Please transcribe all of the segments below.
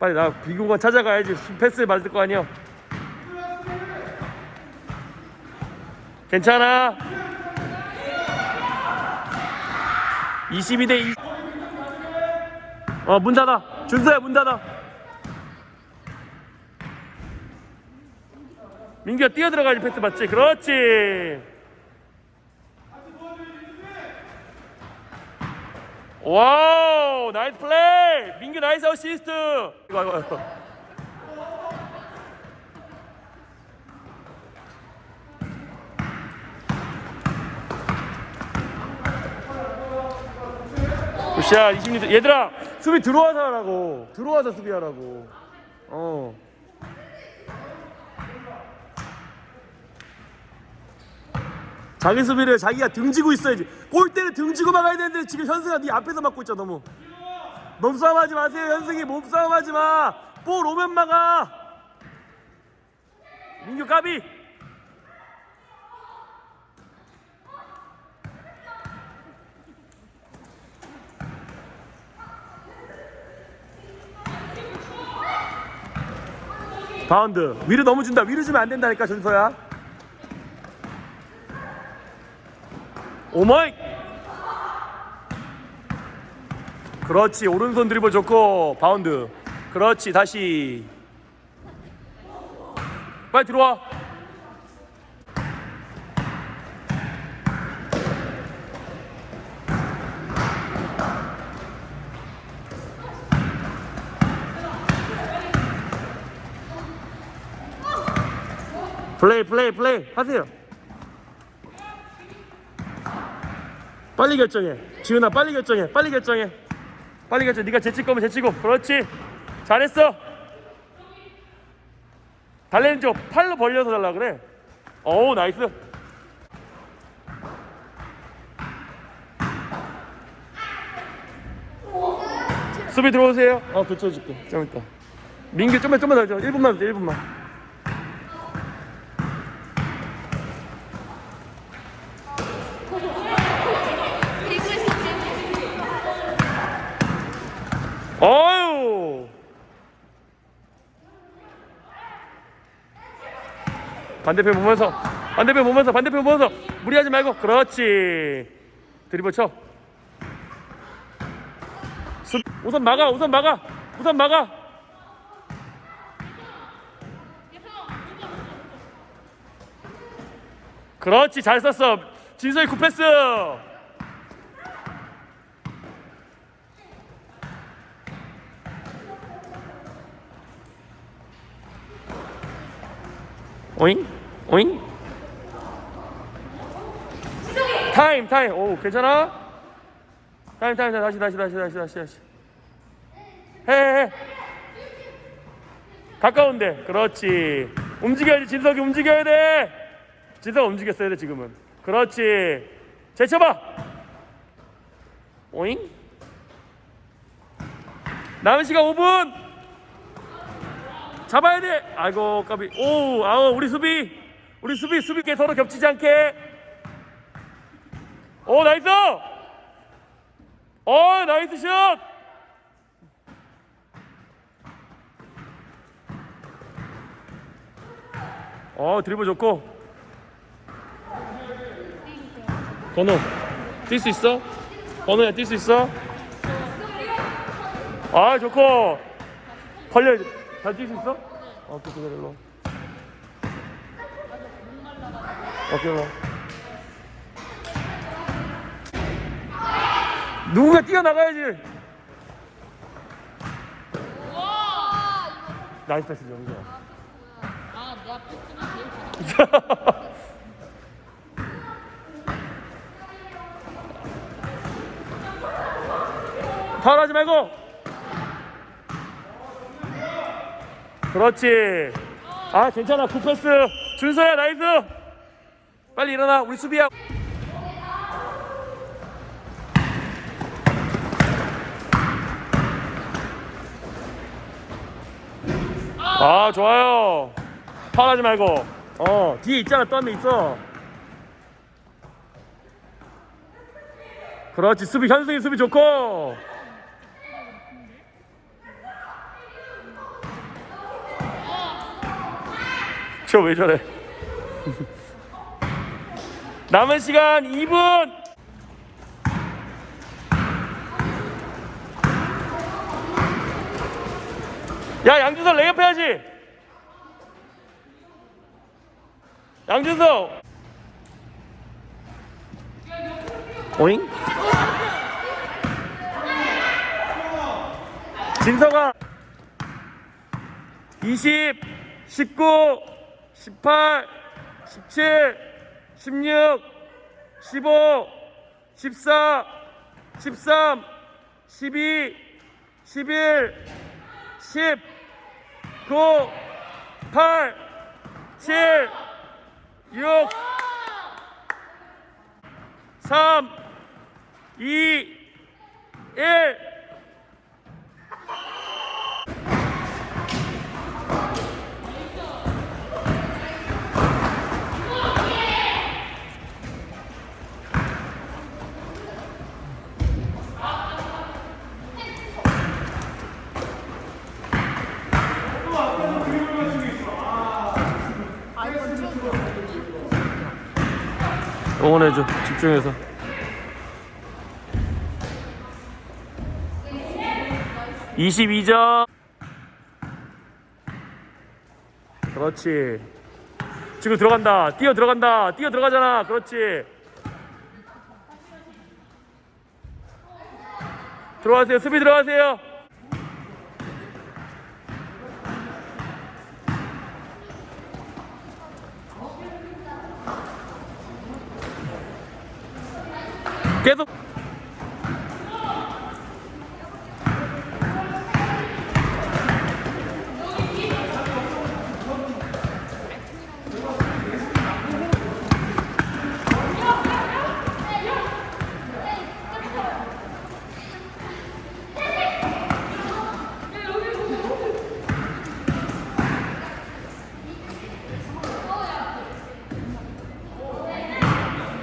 빨리 나 비공간 찾아가야지. 패스 맞을 거 아니야. 괜찮아? 22대 2 어문 닫아. 준서야 문 닫아. 민규야 뛰어 들어가야지 패스 맞지? 그렇지 와우 나이스 플레이! 민규 나이스 어시스트! 이거 이거 이거. 굿샷 26점 얘들아 수비 들어와서 하라고. 들어와서 수비하라고. 어 자기 수비를 자기가 등지고 있어야지. 골대를 등지고 막아야 되는데 지금 현승아 네 앞에서 막고 있잖아 너무. 몸싸움 하지 마세요 현승이. 몸싸움 하지 마 볼 오면 막아. 민규 까비. 바운드. 위로 너무 준다. 위로 주면 안 된다니까 준서야 오마이! 그렇지 오른손 드리블 좋고 바운드. 그렇지 다시. 빨리 들어와. 플레이 플레이 플레이. 하세요 빨리 결정해. 지훈아 빨리 결정해. 빨리 결정해. 빨리 결정 네가 제칠 거면 제치고. 그렇지. 잘했어. 달래는 쪽 팔로 벌려서 달라 그래. 어우 나이스. 수비 들어오세요. 어 교체해줄게. 좀 이따 민규 좀만 좀만 더 1분만 더 1분만 어유 반대편 보면서 반대편 보면서 반대편 보면서 무리하지 말고. 그렇지. 드리블 쳐. 수- 우선 막아 우선 막아 우선 막아. 그렇지 잘 썼어. 진서이 굿패스 오잉? 오잉? 타임 타임. 오 괜찮아? 타임 타임 다시 다시 다시 다시 다시 다시. 해해 가까운데. 그렇지. 움직여야지. 진석이 움직여야 돼. 진석 움직였어야 돼 지금은. 그렇지. 제쳐봐. 오잉? 남은 시간 5분 잡아야 돼. 아이고 까비. 오, 아우 우리 수비, 우리 수비 수비께 서로 겹치지 않게. 오 나이스. 어 나이스 샷. 어 드리블 좋고. 건우 뛸수 있어? 건우야 뛸 수 있어? 아 좋고. 걸려. 잘 뛸 수 있어? 어, 오케이, 기다려, 일로. 오케이, 일로. 누군가 뛰어나가야지. 나이스 패스, 영재. 아, 내 앞에 쓰면 제일 좋아. 파울하지 말고. 그렇지. 아, 괜찮아. 굿패스. 준서야, 나이스. 빨리 일어나. 우리 수비야. 아, 좋아요. 파울하지 말고. 어, 뒤에 있잖아. 명 있어. 그렇지. 수비, 현승이 수비 좋고. 저 왜 저래? 남은 시간 2분. 야 양준석 레이업 해야지. 양준석. 오잉? 진서가 20, 19, 18, 17, 16, 15, 14, 13, 12, 11, 10, 9, 8, 7, 6, 3, 2, 1. 응원해줘. 집중해서. (22점) 그렇지. 지금 들어간다. 뛰어 들어간다. 뛰어 들어가잖아. 그렇지. 들어가세요. 수비 들어가세요 계속.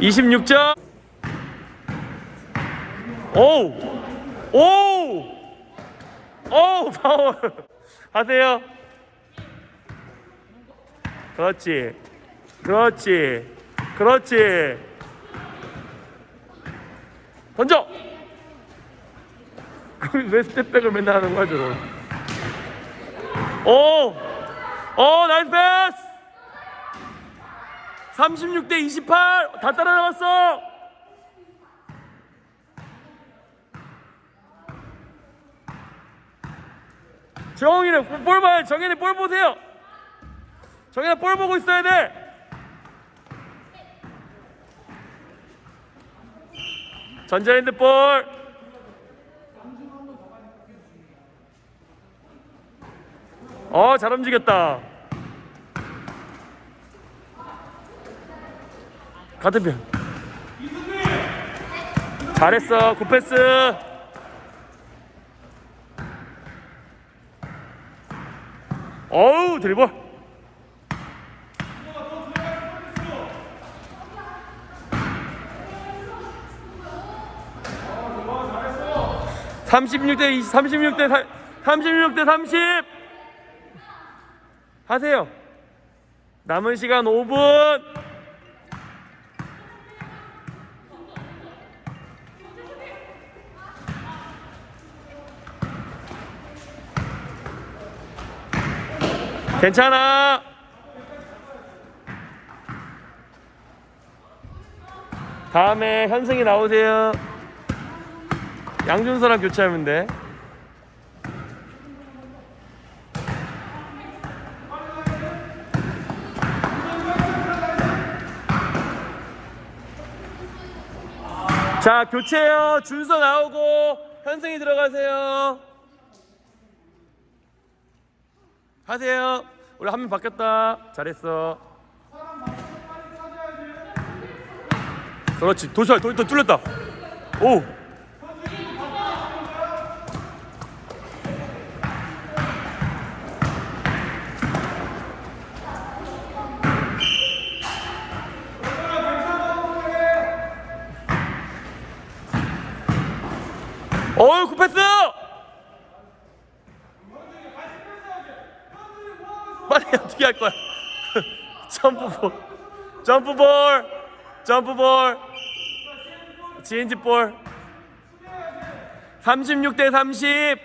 (26점) 오우. 오우. 오우 파울 하세요. 그렇지. 그렇지. 그렇지. 던져. 왜 스텝백을 맨날 하는 거야 저런. 오오 나이스 패스. 36대 28 다 따라 나갔어 정인은 볼 봐요. 정인이 볼 보세요. 정인아 볼 보고 있어야 돼. 전자랜드 볼. 어, 잘 움직였다. 편. 잘했어. 굿패스. 어우 드리블. 삼십육 대 이십, 삼십육 대 사- 삼십육 대 삼십. 하세요. 남은 시간 5분 괜찮아. 다음에 현승이 나오세요. 양준서랑 교체하면 돼. 자, 교체요. 준서 나오고 현승이 들어가세요. 하세요. 우리 한 명 바뀌었다. 잘했어. 그렇지. 도시야, 도, 도 뚫렸다. 오. 어우, 굿패스! 빨리 어떻게 할 거야? 점프볼. 점프볼. 점프볼. 지인지볼 36 대 30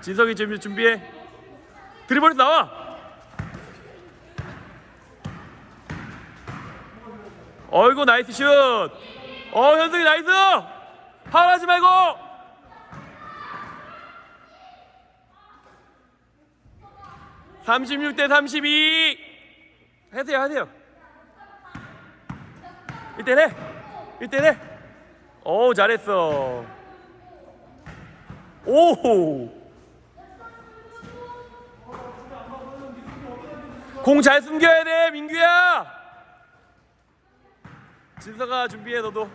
진석이 준비 준비해. 드리블에서 나와. 어이구 나이스 슛 어 현승이 나이스. 파울하지 말고 36대 32 하세요 하세요 1대 해 1대 해. 오 잘했어. 오. 공잘 숨겨야 돼 민규야. 진서가 준비해 너도.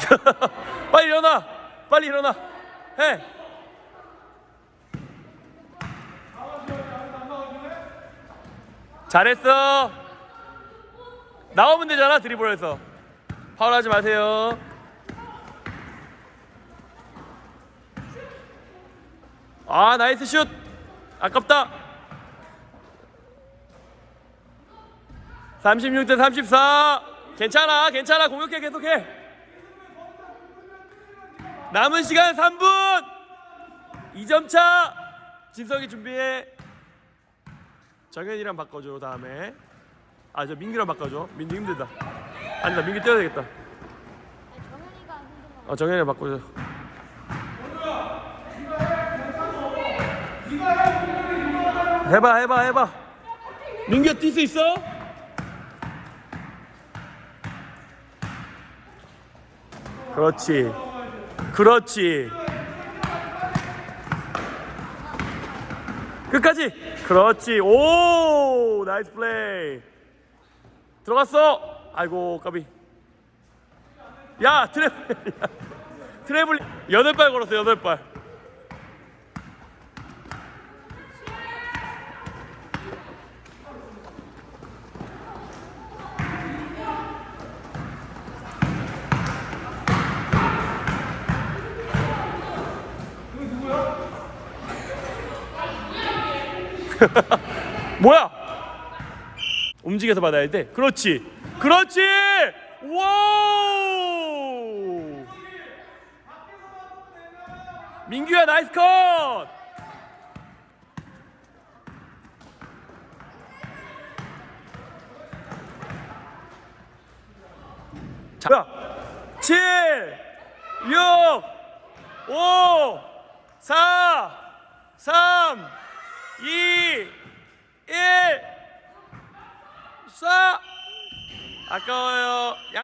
빨리 일어나. 빨리 일어나. 해. 잘했어. 나오면 되잖아 드리블에서. 파울하지 마세요. 아 나이스 슛. 아깝다. 36대 34. 괜찮아 괜찮아 공격해 계속해. 남은 시간 3분. 2점 차. 진석이 준비해. 정현이랑 바꿔줘 다음에 아 저 민규랑 바꿔줘 민규 힘들다 아니다 민규 뛰어야 되겠다 어 정현이랑 바꿔줘 해봐 해봐 해봐 민규 뛸수 있어? 그렇지 그렇지. 끝까지. 그렇지. 오 나이스 플레이. 들어갔어. 아이고 까비. 야 트래블. 트래블. 여덟 발 걸었어 여덟 발 뭐야? 움직여서 받아야 돼. 그렇지. 그렇지! 와우! 민규야 나이스 컷! 자, 7, 6, 5, 4, 3, 2, 1, 4. 아까워요. 야-